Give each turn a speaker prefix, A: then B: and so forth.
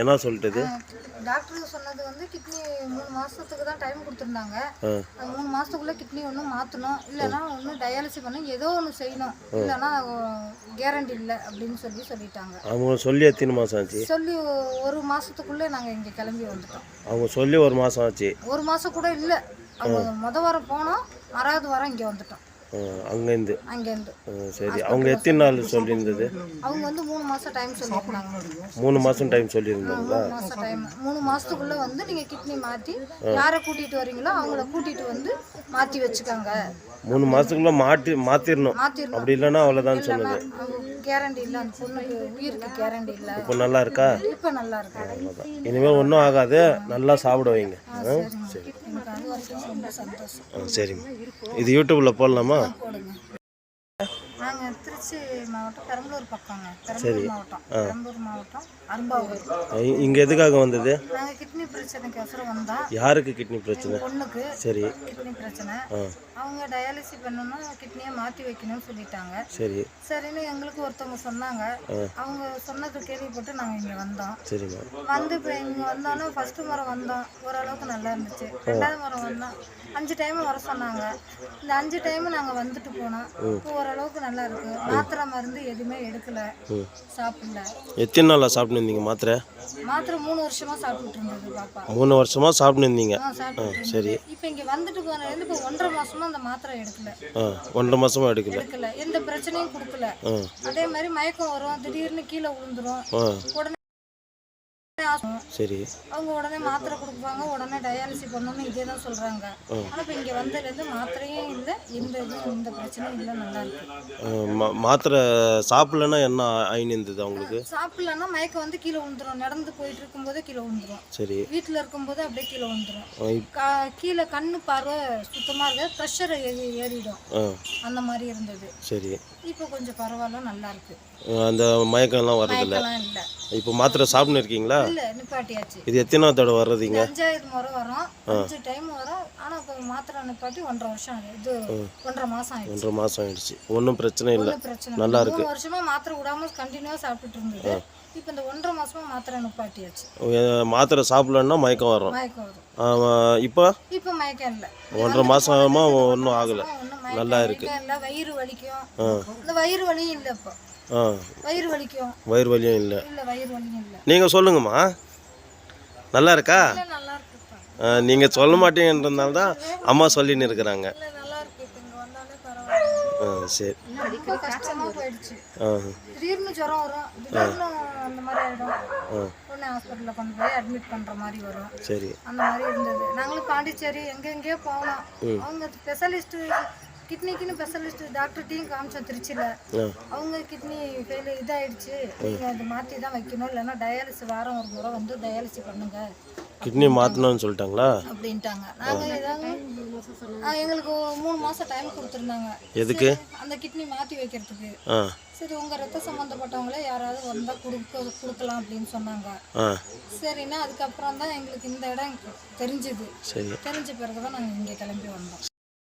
A: என்ன சொல்லிட்டது?
B: டாக்டருக்கு சொன்னது வந்து கிட்னி மூணு மாசத்துக்கு தான் டைம் கொடுத்துருந்தாங்க. அது மூணு மாசத்துக்குள்ள கிட்னி ஒன்று மாற்றணும் இல்லைன்னா ஒன்று டயாலிசிஸ் பண்ணணும் ஏதோ ஒன்று செய்யணும். இல்லைன்னா கேரண்டி இல்லை அப்படின்னு சொல்லி சொல்லிட்டாங்க.
A: அவங்க சொல்லி எத்தனை மாதம் ஆச்சு?
B: சொல்லி ஒரு மாசத்துக்குள்ளே நாங்கள் இங்கே கிளம்பி வந்துட்டோம்.
A: அவங்க சொல்லி ஒரு மாதம் ஆச்சு.
B: ஒரு மாசம் கூட இல்லை. அவங்க முத வாரம் போனோம். ஆறாவது வாரம் இங்கே வந்துட்டோம்.
A: அங்கேருந்து சரி. அவங்க எத்தனை நாள் சொல்லியிருந்தது?
B: அவங்க வந்து மூணு மாசம் டைம் சொல்லியிருந்தாங்க.
A: மூணு மாதம் டைம் சொல்லியிருந்தாங்களா?
B: மூணு டைம் மூணு மாசத்துக்குள்ள வந்து நீங்க கிட்னி மாத்தி யாரை கூட்டிட்டு வரீங்களோ அவங்கள கூட்டிட்டு வந்து மாத்தி வச்சுக்கோங்க.
A: மூணு மாதத்துக்குள்ளே மாட்டி மாற்றிடணும் அப்படி இல்லைன்னா அவ்வளோதான் சொன்னது.
B: கேரண்டி இல்லை. அந்த பொண்ணுக்கு உயிருக்கு கேரண்டி இல்லை.
A: இப்போ நல்லா இருக்கா?
B: இப்போ நல்லா இருக்கு?
A: இனிமேல் ஒன்றும் ஆகாது. நல்லா சாப்பிட வைங்க. சரி.
B: ரொம்ப சந்தோஷம்.
A: ஆ சரிங்க இது யூடியூப்பில் போடலாமா?
B: திருச்சி மாவட்டம் பெரம்பலூர் பக்கங்க. பெரம்பலூர் மாவட்டம். பெரம்பலூர் மாவட்டம் அரும்பாவூர்.
A: இங்கே எதுக்காக வந்தது?
B: நாங்கள் கிட்னி பிரச்சனைக்கு அவசரம் வந்தோம்
A: யாருக்கு கிட்னி பிரச்சனை?
B: பொண்ணுக்கு
A: சரி.
B: கிட்னி பிரச்சனை. அவங்க டயாலிசிஸ் பண்ணணும்னா கிட்னியை மாற்றி வைக்கணும்னு சொல்லிட்டாங்க.
A: சரி.
B: சரின்னு எங்களுக்கு ஒருத்தவங்க சொன்னாங்க. அவங்க சொன்னது கேள்விப்பட்டு நாங்கள் இங்கே வந்தோம்.
A: சரிம்மா
B: வந்து இப்போ இங்கே வந்தோன்னே ஃபஸ்ட்டு முறை வந்தோம். ஓரளவுக்கு நல்லா இருந்துச்சு. ரெண்டாவது முறை வந்தோம். அஞ்சு டைம் வர சொன்னாங்க. இந்த அஞ்சு டைம் நாங்கள் வந்துட்டு போனோம். இப்போ ஓரளவுக்கு நல்லா இருக்கு. மாத்திரை மருந்து எதுவுமே எடுக்கல. சாப்பிடல.
A: எத்தனை நாளாக சாப்பிட்டு இருந்தீங்க மாத்திரை?
B: மாத்திரை மூணு வருஷமா இருந்தது பாப்பா.
A: மூணு வருஷமாக சாப்பிட்டு இருந்தீங்க
B: சாப்பிட்டு
A: சரி.
B: இப்போ இங்கே வந்துட்டு போனதுலேருந்து இப்போ ஒன்றரை மாசமா அந்த மாத்திரை எடுக்கல.
A: ஒன்றரை மாதமாக எடுக்கல.
B: எடுக்கல. எந்த பிரச்சனையும் கொடுக்கல. அதே மாதிரி மயக்கம் வரும். திடீர்னு கீழே விழுந்துரும். உடனே.
A: சரி.
B: அவங்க உடனே மாத்திரை கொடுப்பாங்க உடனே டயாலிசிஸ் பண்ணணும்னு இதே தான் சொல்றாங்க. ஆனா இப்போ இங்க வந்ததுலேருந்து மாத்திரையும் இல்லை எந்த இதுவும் எந்த பிரச்சனையும் இல்லை நல்லா இருக்கு.
A: மாத்திரை சாப்பிடலன்னா என்ன ஆயின்னு இருந்தது அவங்களுக்கு?
B: சாப்பிடலன்னா மயக்கம் வந்து கீழே விழுந்துரும். நடந்து போயிட்டு இருக்கும்போதே கீழே விழுந்துரும்.
A: சரி.
B: வீட்டில் இருக்கும்போது அப்படியே கீழே விழுந்துரும். கீழே கண்ணு பார்வை சுத்தமாக இருக்க ப்ரெஷர் ஏறி ஏறிடும். அந்த மாதிரி இருந்தது.
A: சரி.
B: இப்போ கொஞ்சம் பரவாயில்ல நல்லா இருக்கு.
A: அந்த மயக்கம்லாம்
B: இல்லை.
A: இப்போ மாத்திரை சாப்பிட்டு இருக்கீங்களா?
B: இல்லை நிப்பாட்டியாச்சு.
A: இது எத்தனை தடவை வர்றதுங்க
B: அஞ்சாயிரம் முறை வரும். அஞ்சு டைம் வரும். ஆனா இப்போ மாத்திரை நிப்பாட்டி ஒன்றரை வருஷம் இது ஒன்றரை மாசம் ஆயிடுச்சு.
A: ஒன்றரை மாதம் ஆயிடுச்சு. ஒன்றும் பிரச்சனை இல்லை.
B: பிரச்சனை இல்லை. மூணு வருஷமா மாத்திரை விடாம கண்டினியூவா சாப்பிட்டுட்டு இருந்தது. இப்போ இந்த ஒன்றரை மாசமா மாத்திரை நிப்பாட்டியாச்சு.
A: மாத்திரை சாப்பிடலன்னா மயக்கம் வரும்.
B: மயக்கம் வரும்.
A: இப்போ?
B: இப்போ மயக்கம் இல்லை.
A: ஒன்றரை மாசமா ஒன்றும் ஆகலை. நல்லா இருக்கு.
B: வயிறு வலிக்கும். இந்த வயிறு வலியும் இல்லை இப்போ. வயிறு வலிக்கும்.
A: வயிறு வலியும் இல்லை.
B: இல்லை வயிறு வலியும் இல்லை.
A: நீங்கள் சொல்லுங்கம்மா. நல்லா இருக்கா? நீங்கள் சொல்ல மாட்டீங்கன்றதுனால தான் அம்மா சொல்லின்னு இருக்கிறாங்க. ஆ சரி. ஆ.
B: திடீர்னு ஜுரம் வரும். திடீர்னு அந்த மாதிரி ஆயிடும். உடனே ஹாஸ்பிட்டலில் கொண்டு போய் அட்மிட் பண்ற மாதிரி வரும்.
A: சரி.
B: அந்த மாதிரி இருந்தது. நாங்களும் பாண்டிச்சேரி எங்கெங்கேயோ போனோம். அவங்க ஸ்பெஷலிஸ்ட் கிட்னிக்குன்னு ஸ்பெஷலிஸ்ட் டாக்டர்கிட்டையும் காமிச்சோம் திருச்சியில். அவங்க கிட்னி ஃபெயில் இதாயிடுச்சு. நீங்கள் அது மாற்றி தான் வைக்கணும். இல்லைன்னா டயாலிசிஸ் வாரம் ஒரு முறை வந்து டயாலிசிஸ் பண்ணுங்க.
A: கிட்னி மாற்றணும்னு சொல்லிட்டாங்களா?
B: அப்படின்ட்டாங்க. நாங்கள் ஏதாவது எங்களுக்கு மூணு மாதம் டைம் கொடுத்துருந்தாங்க.
A: எதுக்கு?
B: அந்த கிட்னி மாற்றி வைக்கிறதுக்கு. சரி உங்கள் ரத்த சம்மந்தப்பட்டவங்களே யாராவது வந்தால் கொடுக்க கொடுக்கலாம் அப்படின்னு சொன்னாங்க. சரின்னா அதுக்கப்புறம் தான் எங்களுக்கு இந்த இடம் தெரிஞ்சுது. தெரிஞ்ச பிறகு தான் நாங்கள் இங்கே கிளம்பி வந்தோம்.